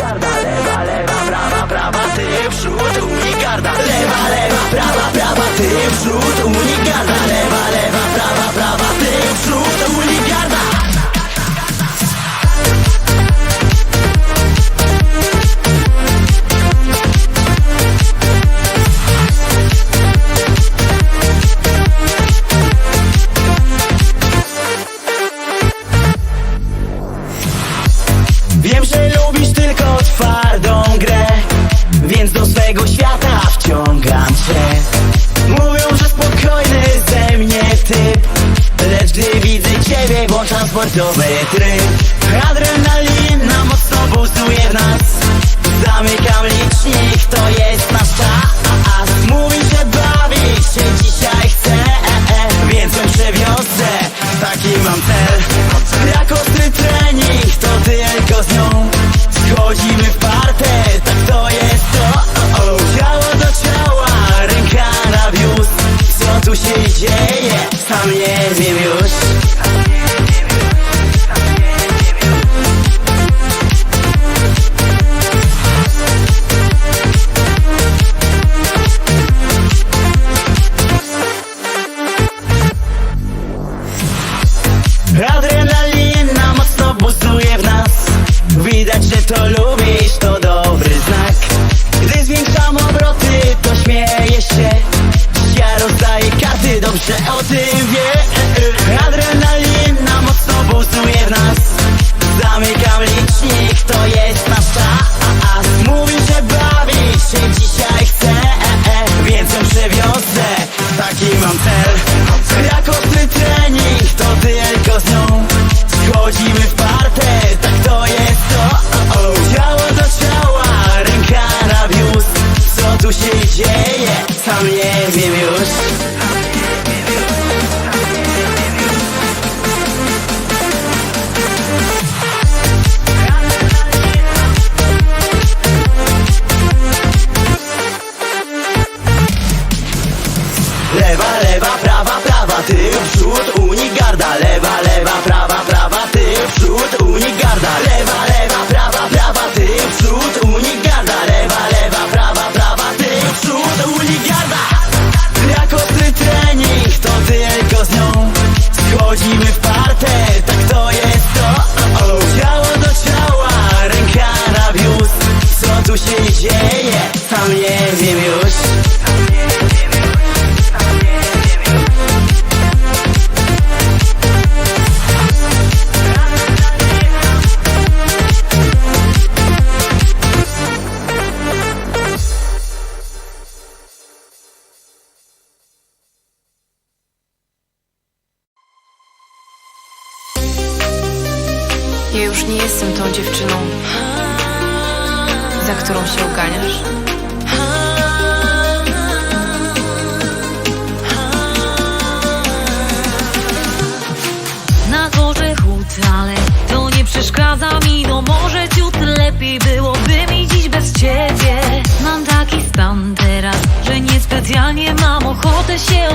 Garda, lewa, lewa, prawa, prawa, ty w przód, unik garda. Lewa, lewa, prawa, prawa, ty w przód, unik garda. bo transportowy tryb Adrenalina mocno buzuje w nas. Zamykam licznik, to jest nasz czas. Mówisz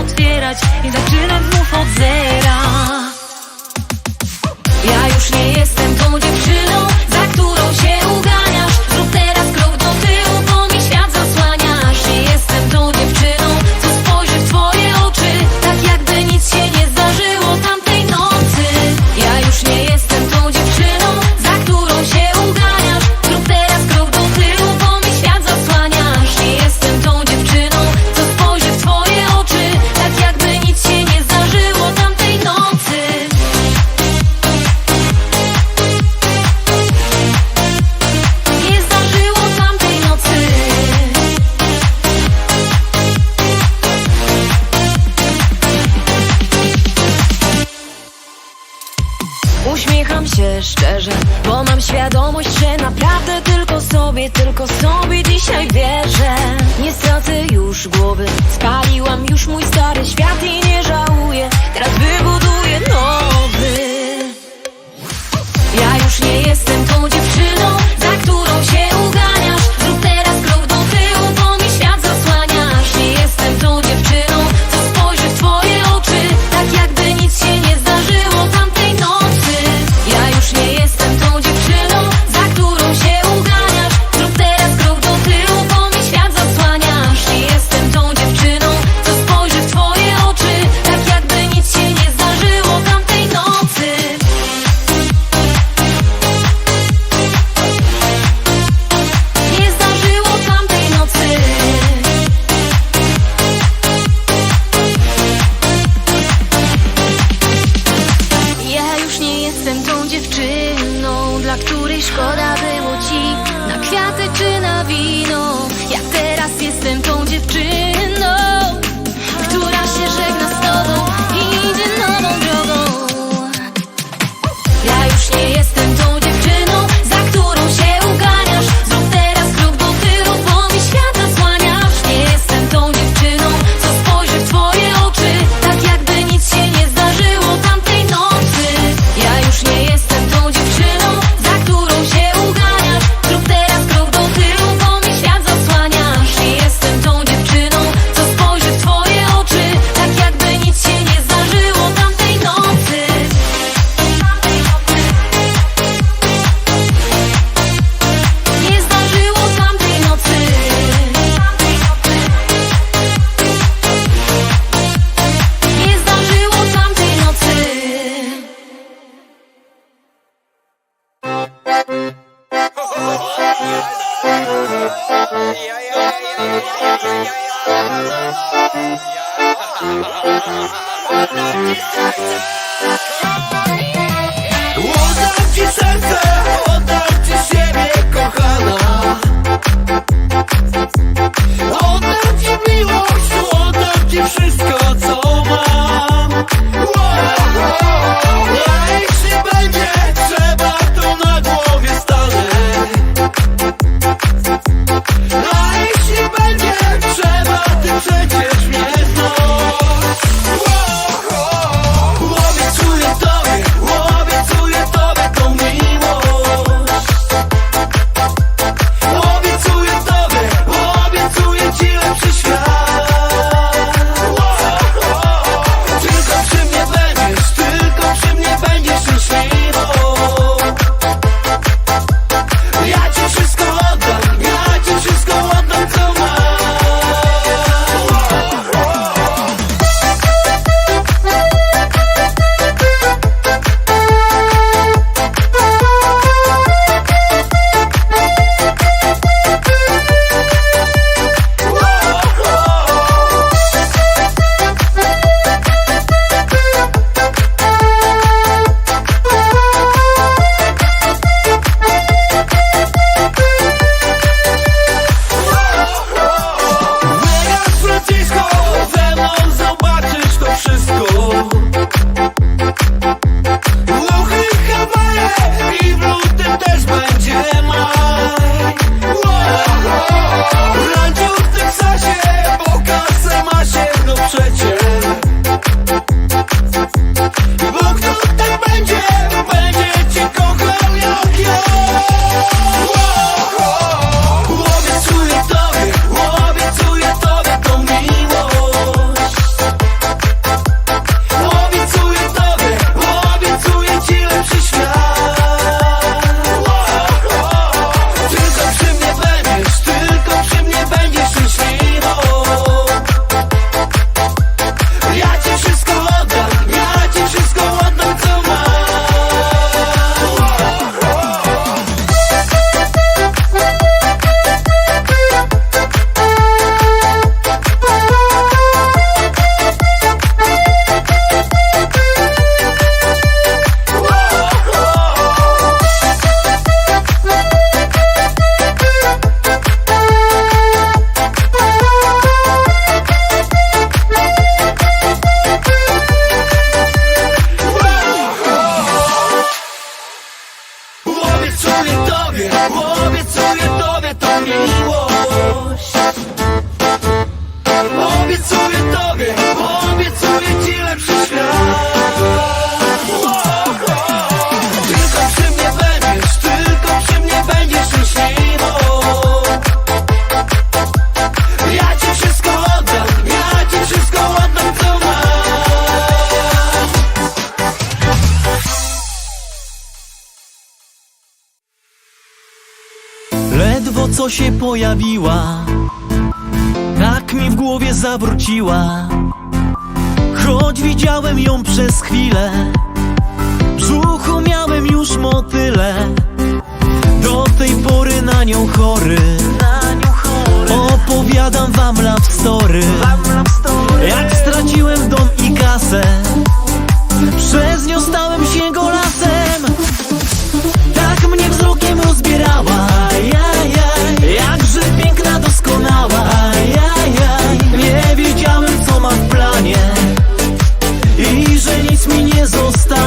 otwierać. I zaczynam tobie dzisiaj wierzę. Nie stracę już głowy. Spaliłam już mój stary świat i nie żałuję. Teraz wybuduję nowy. Ja już nie jestem tą dziewczyną, za którą się uganiasz. Zrób teraz krok do tyłu, bo mi świat zasłaniasz. Nie jestem tą dziewczyną, co spojrzy w twoje oczy Tak jakby nic się nie dla której szkoda było ci. Na kwiaty czy na wino. Ja teraz jestem tą dziewczyną. moja Tak mi w głowie zawróciła. Choć widziałem ją przez chwilę Brzuchu miałem już motyle. Do tej pory na nią chory. Opowiadam wam love story. Jak straciłem dom i kasę Przez nią stałem został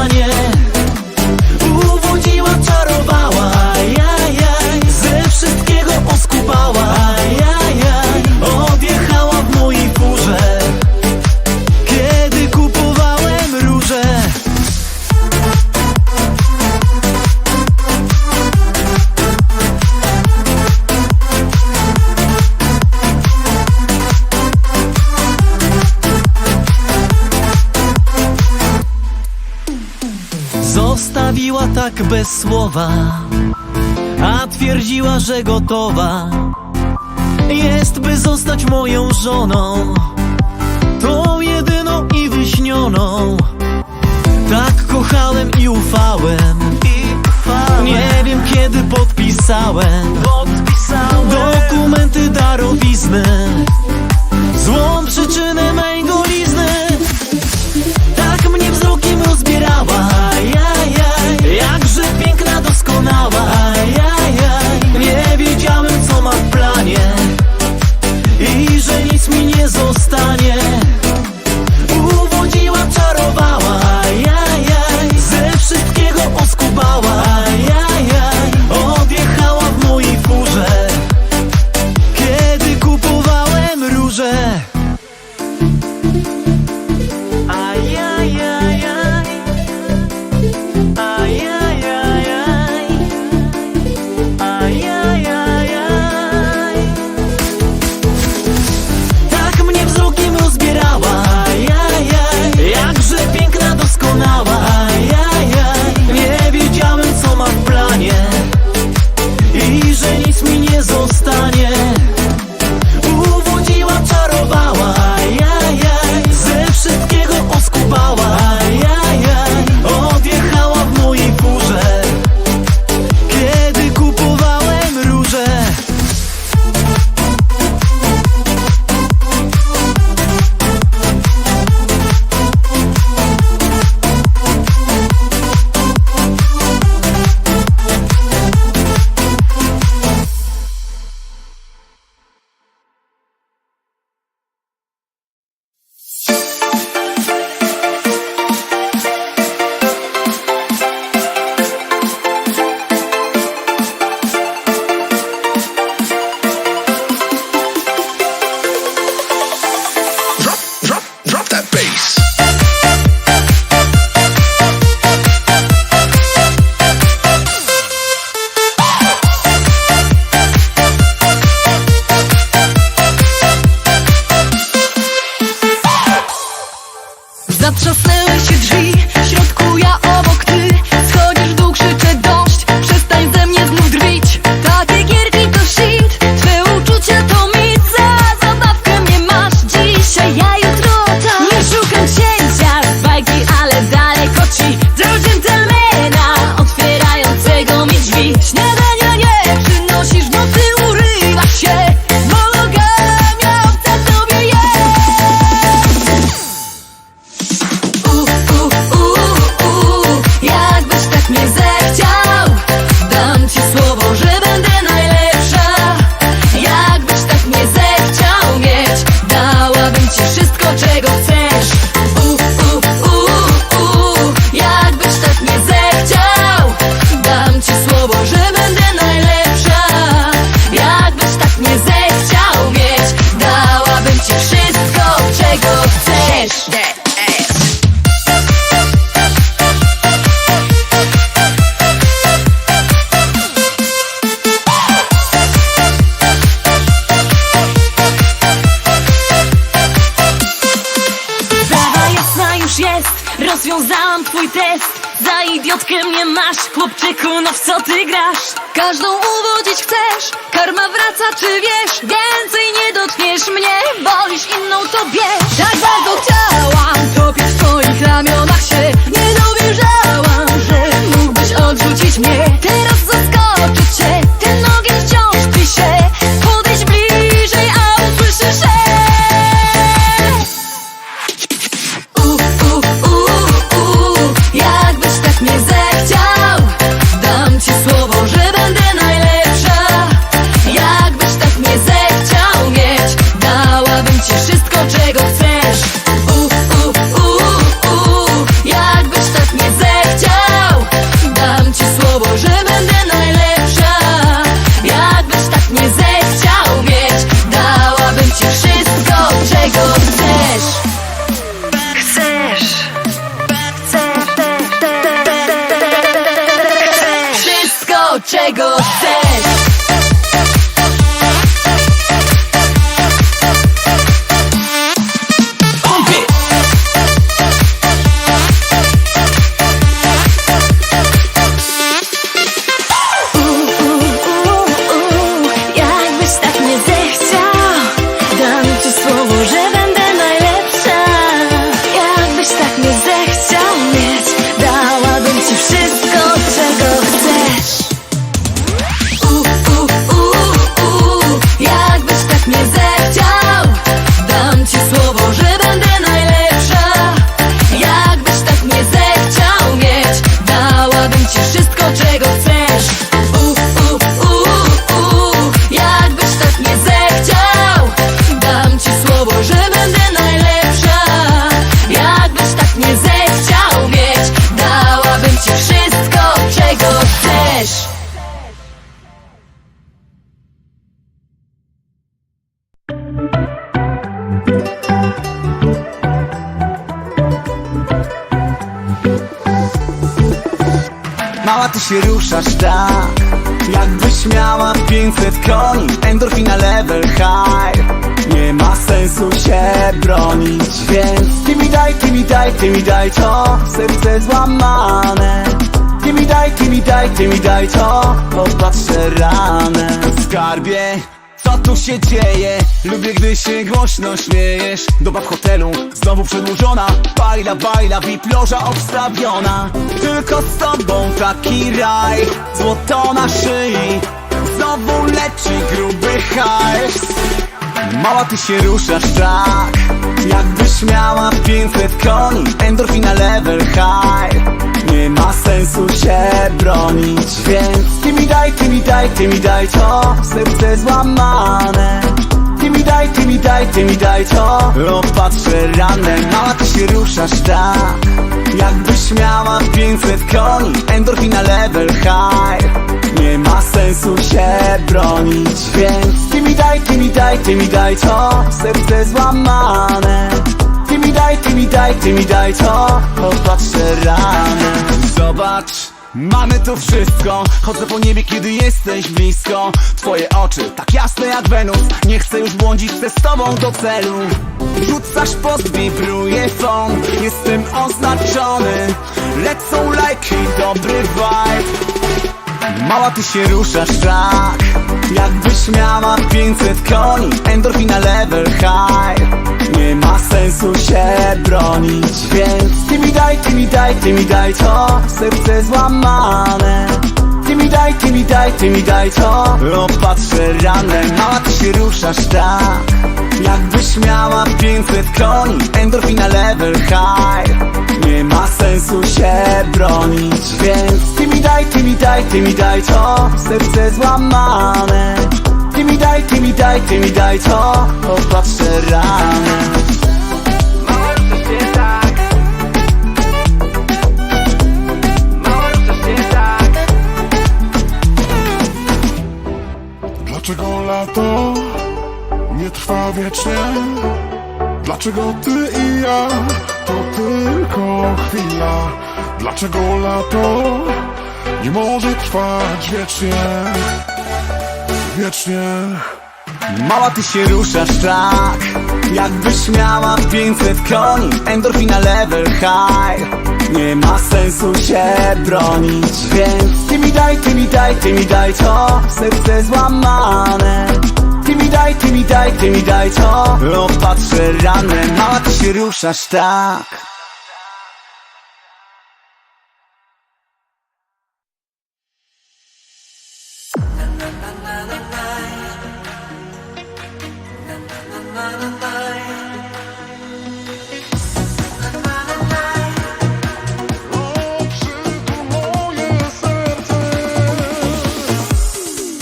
tak bez słowa A twierdziła, że gotowa Jest, by zostać moją żoną. Tą jedyną i wyśnioną. Tak kochałem i ufałem, I ufałem. Nie wiem kiedy podpisałem, podpisałem. Dokumenty darowizny. Złą przyczynę mej Każdą uwodzić chcesz, karma wraca czy 500 koni Endorfina level high. Nie ma sensu się bronić Więc ty mi daj, ty mi daj, ty mi daj to Serce złamane. Ty mi daj, ty mi daj, ty mi daj to Opatrzę ranę. Skarbie co tu się dzieje? Lubię, gdy się głośno śmiejesz. Doba w hotelu, znowu przedłużona. Bajla, bajla, VIP loża obstawiona. Tylko z tobą taki raj. Złoto na szyi Znowu leci gruby hajs. Mała ty się ruszasz tak Jakbyś miała 500 koni. Endorfina level high. Nie ma sensu się bronić Więc ty mi daj, ty mi daj, ty mi daj to. Serce złamane. Ty mi daj, ty mi daj, ty mi daj to. Opatrzę ranę. Mała ty się ruszasz tak Jakbyś miała 500 koni. Endorfina level high Nie ma sensu się bronić Więc ty mi daj, ty mi daj, ty mi daj to Serce złamane. Ty mi daj, ty mi daj, ty mi daj to Opatrzę ranę. Zobacz Mamy tu wszystko. Chodzę po niebie, kiedy jesteś blisko. Twoje oczy, tak jasne jak Wenus. Nie chcę już błądzić, chcę z tobą do celu. Rzucasz post, wibruje fon Jestem oznaczony. Lecą lajki, dobry vibe Mała ty się ruszasz tak Jakbyś miała 500 koni. Endorfina level high Nie ma sensu się bronić. Więc ty mi daj, ty mi daj, ty mi daj to Serce złamane Ty mi daj, ty mi daj, ty mi daj to. Opatrzę ranę Mała ty się ruszasz tak Jakbyś miała 500 koni Endorfina level high Nie ma sensu się bronić. Więc ty mi daj, ty mi daj, ty mi daj to. Serce złamane. Ty mi daj, ty mi daj, ty mi daj to. Opatrzę ranę Dlaczego ty i ja to tylko chwila? Dlaczego lato nie może trwać wiecznie? Wiecznie. Mała ty się ruszasz tak Jakbyś miała 500 koni Endorfina level high Nie ma sensu się bronić Więc ty mi daj, ty mi daj, ty mi daj to Serce złamane Ty mi daj, ty mi daj, ty mi daj to Opatrzę ranę Mała ty się ruszasz tak.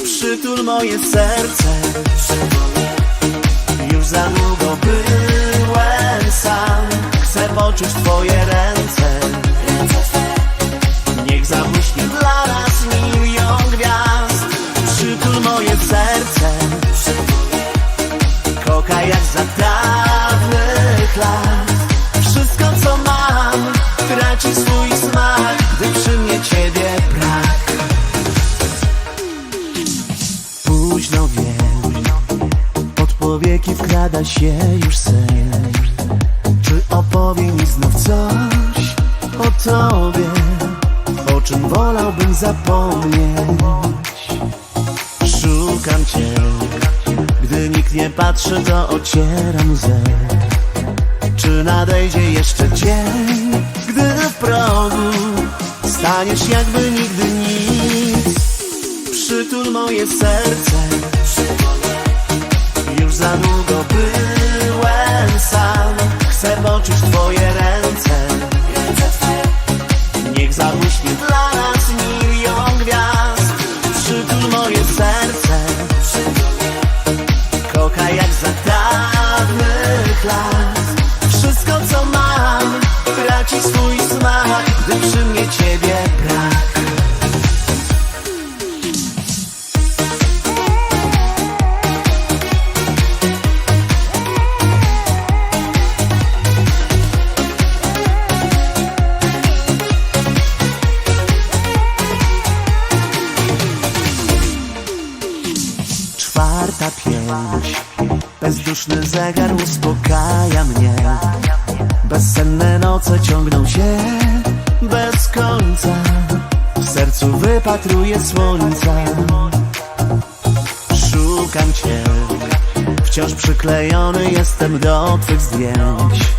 Przytul moje serce za długo byłem sam. Chcę poczuć twoje ręce się już sen Czy opowie mi znów coś o tobie O czym wolałbym zapomnieć? Szukam cię Gdy nikt nie patrzy to ocieram łzę Czy nadejdzie jeszcze dzień Gdy w progu Staniesz jakby nigdy nic? Przytul moje serce za długo byłem sam. Chcę poczuć twoje ręce. Niech zabłyśnie Bezduszny zegar uspokaja mnie. Bezsenne noce ciągną się bez końca. W sercu wypatruję słońca. Szukam cię Wciąż przyklejony jestem do twych zdjęć